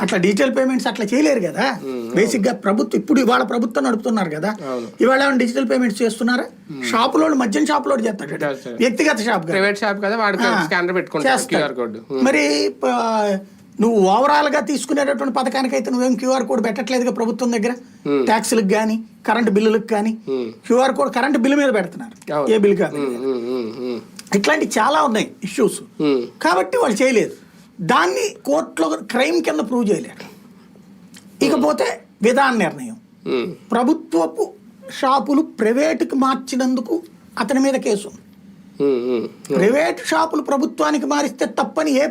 అట్లా digital payments అట్లా చేయలేరు కదా. బేసిక్గా ప్రభుత్వం ఇప్పుడు ఇవాళ ప్రభుత్వం నడుపుతున్నారు కదా. ఇవాళ ఏమైనా డిజిటల్ పేమెంట్స్ చేస్తున్నారా? షాపులో మద్యం షాపులో చేస్తాడు చేస్తాడు. వ్యక్తిగత షాప్ ప్రైవేట్ షాప్ కదా స్కానర్ కోడ్. మరి ప- నువ్వు ఓవరాల్గా తీసుకునేటటువంటి పథకానికి అయితే నువ్వేం క్యూఆర్ కోడ్ పెట్టట్లేదుగా ప్రభుత్వం దగ్గర? ట్యాక్సులకు కానీ కరెంట్ బిల్లులకు కానీ క్యూఆర్ కోడ్ కరెంట్ బిల్లు మీద పెడుతున్నారు. ఏ బిల్ కాదు. ఇట్లాంటి చాలా ఉన్నాయి ఇష్యూస్. కాబట్టి వాళ్ళు చేయలేదు. దాన్ని కోర్టులో క్రైమ్ కింద ప్రూవ్ చేయలేరు. ఇకపోతే విధాన నిర్ణయం. ప్రభుత్వపు షాపులు ప్రైవేటుకి మార్చినందుకు అతని మీద కేసు ప్రైవేట్ షాపులు ప్రభుత్వానికి మారిస్తే తప్పని ఏ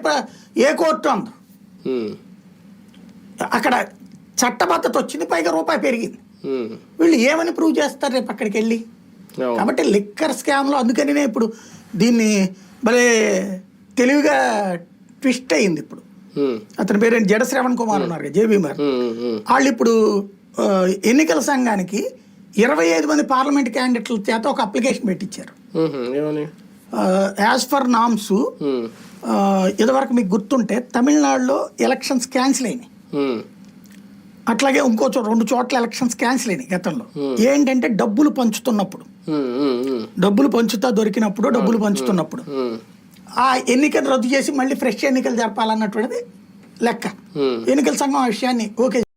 ఏ కోర్టు అందు? అక్కడ చట్టబద్ధత వచ్చింది పైగా రూపాయి పెరిగింది. వీళ్ళు ఏమని ప్రూవ్ చేస్తారు రేపు అక్కడికి వెళ్ళి? కాబట్టి లిక్కర్ స్కామ్లో అందుకని ఇప్పుడు దీన్ని భలే తెలివిగా ట్విస్ట్ అయింది ఇప్పుడు. అతని పేరు జడ శ్రవణ్ కుమార్ ఉన్నారు జేబీ మార్. వాళ్ళు ఇప్పుడు ఎన్నికల సంఘానికి ఇరవై ఐదు మంది పార్లమెంట్ క్యాండిడేట్ల చేత ఒక అప్లికేషన్ పెట్టించారు యాజ్ ఫర్ నామ్స్ ఇదివరకు మీకు గుర్తుంటే తమిళనాడులో ఎలక్షన్స్ క్యాన్సిల్ అయినాయి. అట్లాగే ఇంకో చోట రెండు చోట్ల ఎలక్షన్స్ క్యాన్సిల్ అయినాయి గతంలో. ఏంటంటే డబ్బులు పంచుతున్నప్పుడు. డబ్బులు పంచుతా దొరికినప్పుడు డబ్బులు పంచుతున్నప్పుడు. ఆ ఎన్నికలు రద్దు చేసి మళ్ళీ ఫ్రెష్ ఎన్నికలు జరపాలన్నటువంటిది లెక్క. ఎన్నికల సంఘం ఆ విషయాన్ని ఓకే